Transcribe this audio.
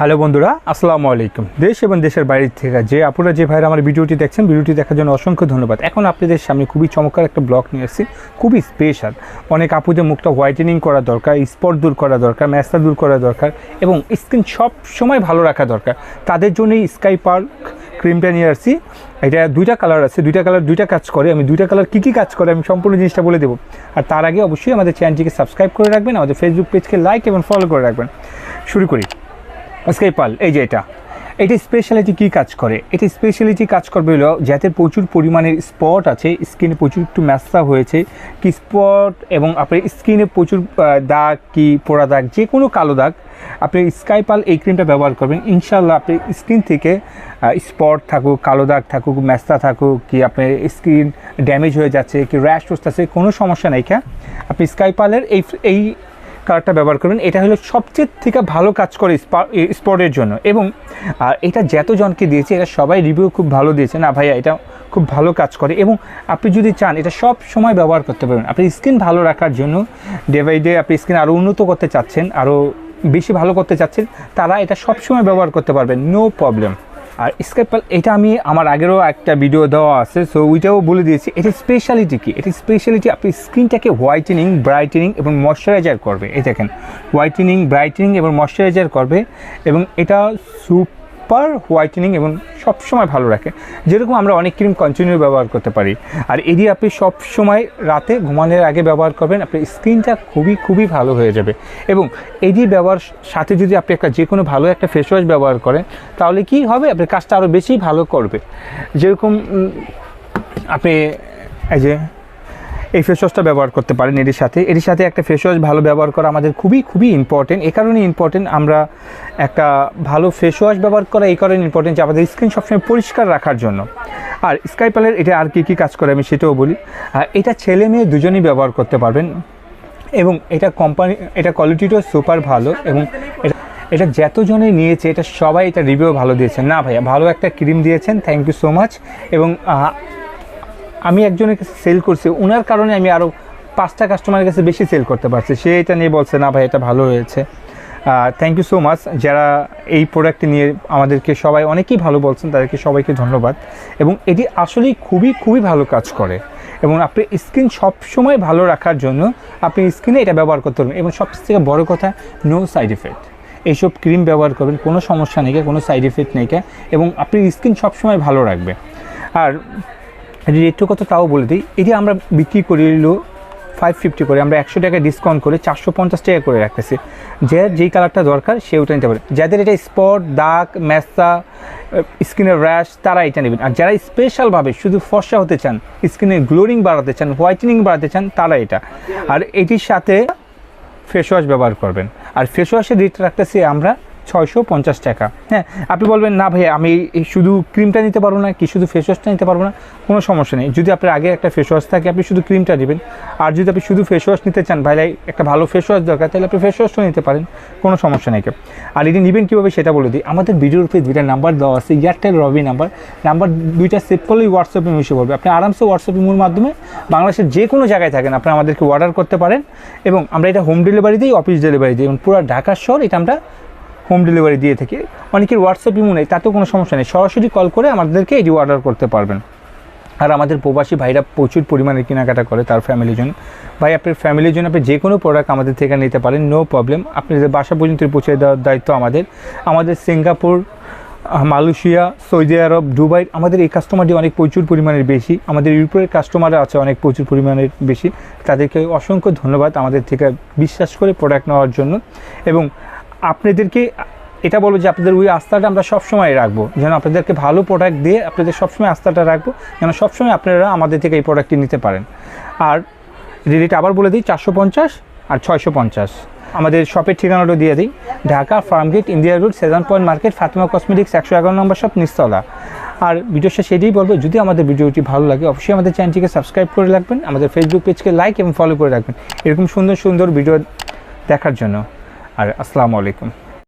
Hello বন্ধুরা, আসসালামু আলাইকুম। দেশ এবং দেশের বাইরে থেকে যে আপনারা যে ভাইরা আমার ভিডিওটি দেখছেন, ভিডিওটি দেখার জন্য অসংখ্য ধন্যবাদ। এখন আপনাদের সামনে খুবই চমৎকার একটা ব্লগ নিয়ে এসেছি খুবই স্পেশাল অনেক আপুদের মুখটা হোয়াইটেনিং করা দরকার স্পট দূর করা দরকার ম্যাস্তা দূর করা দরকার এবং স্কিন সব সময় ভালো রাখা দরকার। তাদের জন্যই স্কাই পার্ক ক্রিমটা নিয়ে আসছি। এটা দুইটা কালার আছে, দুইটা কালার দুইটা কাজ করে। আমি দুইটা কালার কী কী কাজ করে, আমি সম্পূর্ণ জিনিসটা বলে দেবো। আর তার আগে অবশ্যই আমাদের চ্যানেলটিকে সাবস্ক্রাইব করে রাখবেন, আমাদের ফেসবুক পেজকে লাইক এবং ফলো করে রাখবেন। শুরু করি। স্কাই পাল এই যে এটা। এটা স্পেশালিটি কী কাজ করে? এটা স্পেশালিটি কাজ করবে হলো যাদের প্রচুর পরিমাণের স্পট আছে স্কিনে প্রচুর একটু ম্যাসা হয়েছে, কি স্পট এবং আপনার স্কিনে প্রচুর দাগ, কি পোড়া দাগ, যে কোনো কালো দাগ, আপনি স্কাইপাল এই ক্রিমটা ব্যবহার করবেন। ইনশাল্লাহ আপনি স্কিন থেকে স্পট থাকুক, কালো দাগ থাকুক ম্যাস্তা থাকুক, কি আপনার স্কিন ড্যামেজ হয়ে যাচ্ছে, কি র্যাশ আছে কোনো সমস্যা নেই কা আপনি স্কাইপালের এই এই কালারটা ব্যবহার করবেন, এটা হলো সবচেয়ে থেকে ভালো কাজ করে স্পটের জন্য। এবং আর এটা যতজনকে দিয়েছে এটা সবাই রিভিউ খুব ভালো দিয়েছে। না ভাইয়া, এটা খুব ভালো কাজ করে। এবং আপনি যদি চান, এটা সব সময় ব্যবহার করতে পারবেন। আপনি স্কিন ভালো রাখার জন্য ডে বাই ডে আপনি স্কিন আরও উন্নত করতে চাচ্ছেন আরও বেশি ভালো করতে চাচ্ছেন, তারা এটা সব সময় ব্যবহার করতে পারবেন। নো প্রবলেম আর স্কাইপাল এটা আমি আমার আগেরও একটা ভিডিও দেওয়া আছে সো ওইটাও বলে দিয়েছি। এটা স্পেশালিটি কি? এটা স্পেশালিটি আপনি স্কিনটাকে হোয়াইটেনিং ব্রাইটেনিং এবং ময়শ্চারাইজার করবে। এই দেখেন হোয়াইটেনিং ব্রাইটেনিং এবং ময়শ্চারাইজার করবে এবং এটা সুপার হোয়াইটেনিং এবং সবসময় ভালো রাখে। যেরকম আমরা অনেক ক্রিম কন্টিনিউ ব্যবহার করতে পারি। আর এটি আপনি সবসময় রাতে ঘুমানোর আগে ব্যবহার করবেন, আপনার স্কিনটা খুবই খুবই ভালো হয়ে যাবে। এবং এটি ব্যবহার সাথে যদি আপনি একটা যে কোনো ভালো একটা ফেস ওয়াশ ব্যবহার করেন, তাহলে কি হবে? আপনার কাজটা আরও বেশি ভালো করবে। যেরকম আপনি এই যে এই ফেস ওয়াশটা ব্যবহার করতে পারেন এটির সাথে। এটির সাথে একটা ফেস ওয়াশ ভালো ব্যবহার করা আমাদের খুবই খুবই ইম্পর্টেন্ট এ কারণে ইম্পর্টেন্ট আমরা একটা ভালো ফেস ওয়াশ ব্যবহার করা, এই কারণে ইম্পর্টেন্ট যে আমাদের স্কিন সবসময় পরিষ্কার রাখার জন্য। আর স্কাইপালের এটা আর কী কী কাজ করে আমি সেটাও বলি। এটা ছেলে মেয়ে দুজনেই ব্যবহার করতে পারবেন। এবং এটা কোম্পানি এটা কোয়ালিটিটাও সুপার ভালো এবং এটা এটা যতজনে নিয়েছে, এটা সবাই এটা রিভিউ ভালো দিয়েছেন। না ভাইয়া, ভালো একটা ক্রিম দিয়েছেন। থ্যাংক ইউ সো মাচ এবং আমি একজনের কাছে সেল করছি ওনার কারণে আমি আরও পাঁচটা কাস্টমারের কাছে বেশি সেল করতে পারছি। সে এটা নিয়ে বলছে, না ভাই, এটা ভালো হয়েছে। থ্যাংক ইউ সো মাচ যারা এই প্রোডাক্ট নিয়ে আমাদেরকে সবাই অনেকেই ভালো বলছেন, তাদেরকে সবাইকে ধন্যবাদ। এবং এটি আসলেই খুবই খুবই ভালো কাজ করে। এবং আপনি স্কিন সবসময় ভালো রাখার জন্য আপনি স্কিনে এটা ব্যবহার করতে পারবেন। এবং সবথেকে বড় কথা নো সাইড এফেক্ট এইসব ক্রিম ব্যবহার করবেন, কোনো সমস্যা নেই কোনো সাইড এফেক্ট নেই এবং আপনি স্কিন সবসময় ভালো রাখবে আর রেটটা কত তাও বলে দিই এটি আমরা বিক্রি করি ফাইভ ফিফটি করে, আমরা একশো টাকা ডিসকাউন্ট করে চারশো পঞ্চাশ টাকা করে রাখতেছি। যে যেই কালারটা দরকার সে ওটা নিতে পারে। যাদের এটা স্পট দাগ ম্যাসা স্কিনের র্যাশ তারা এটা নেবেন। আর যারা স্পেশালভাবে শুধু ফর্সা হতে চান স্কিনের গ্লোরিং বাড়াতে চান হোয়াইটেনিং বাড়াতে চান, তারা এটা। আর এটির সাথে ফেস ওয়াশ ব্যবহার করবেন। আর ফেস ওয়াশের রেট রাখতেছি আমরা ছয়শো পঞ্চাশ টাকা। হ্যাঁ আপনি বলবেন, না ভাই আমি শুধু ক্রিমটা নিতে পারব না, কি শুধু ফেস ওয়াশটা নিতে পারব না? কোনো সমস্যা নেই। যদি আপনার আগে একটা ফেস ওয়াশ থাকে, আপনি শুধু ক্রিমটা নেবেন আর যদি আপনি শুধু ফেস ওয়াশ নিতে চান ভাই একটা ভালো ফেস ওয়াশ দরকার, তাহলে আপনি ফেস ওয়াশটাও নিতে পারেন। কোনো সমস্যা নেই আর এটি নেবেন কীভাবে সেটা বলে দিই। আমাদের ভিডিওর উপরে দুইটা নাম্বার দেওয়া আছে এয়ারটেল রবি নাম্বার নাম্বার দুইটা সেভ করলেই হোয়াটসঅ্যাপে মিশে বলবে। আপনি আরামসে হোয়াটসঅ্যাপ ইমোর মাধ্যমে বাংলাদেশের যে কোনো জায়গায় থাকেন, আপনি আমাদেরকে অর্ডার করতে পারেন। এবং আমরা এটা হোম ডেলিভারি দিই অফিস ডেলিভারি দিই। এবং পুরো ঢাকা শহর এটা আমরা হোম ডেলিভারি দিয়ে থাকি। অনেকের হোয়াটসঅ্যাপ ইমো নেই, তাতেও কোনো সমস্যা নেই। সরাসরি কল করে আমাদেরকে এটি অর্ডার করতে পারবেন। আর আমাদের প্রবাসী ভাইরা প্রচুর পরিমাণে কেনাকাটা করে তার ফ্যামিলির জন্য ভাই, আপনার ফ্যামিলির জন্য আপনি যে কোনো প্রোডাক্ট আমাদের থেকে নিতে পারেন নো প্রবলেম আপনাদের বাসা পর্যন্ত পৌঁছে দেওয়ার দায়িত্ব আমাদের। আমাদের Singapore, Malaysia, Saudi Arab, Dubai, আমাদের এই কাস্টমারটি অনেক প্রচুর পরিমাণের বেশি। আমাদের ইউরোপের কাস্টমার আছে অনেক প্রচুর পরিমাণের বেশি। তাদেরকে অসংখ্য ধন্যবাদ আমাদের থেকে বিশ্বাস করে প্রোডাক্ট নেওয়ার জন্য। এবং আপনাদেরকে, এটা বলব যে আপনাদের ওই আস্থাটা আমরা সবসময় রাখব। যেন আপনাদেরকে ভালো প্রোডাক্ট দিয়ে আপনাদের সবসময় আস্থাটা রাখব, যেন সবসময় আপনারা আমাদের থেকে এই প্রোডাক্টটি নিতে পারেন। আর রেট আবার বলে দিই, চারশো পঞ্চাশ আর ছয়শো পঞ্চাশ। আমাদের শপের ঠিকানাটা দিয়ে দিই, Dhaka Farmgate, India road, seven point market, Fatima cosmetics, একশো এগারো নম্বর শপ নিস্তলা আর ভিডিও শেষে এটাই বলব, যদি আমাদের ভিডিওটি ভালো লাগে, অবশ্যই আমাদের চ্যানেলটিকে সাবস্ক্রাইব করে রাখবেন, আমাদের ফেসবুক পেজকে লাইক এবং ফলো করে রাখবেন। এরকম সুন্দর সুন্দর ভিডিও দেখার জন্য। আর আসসালামু আলাইকুম।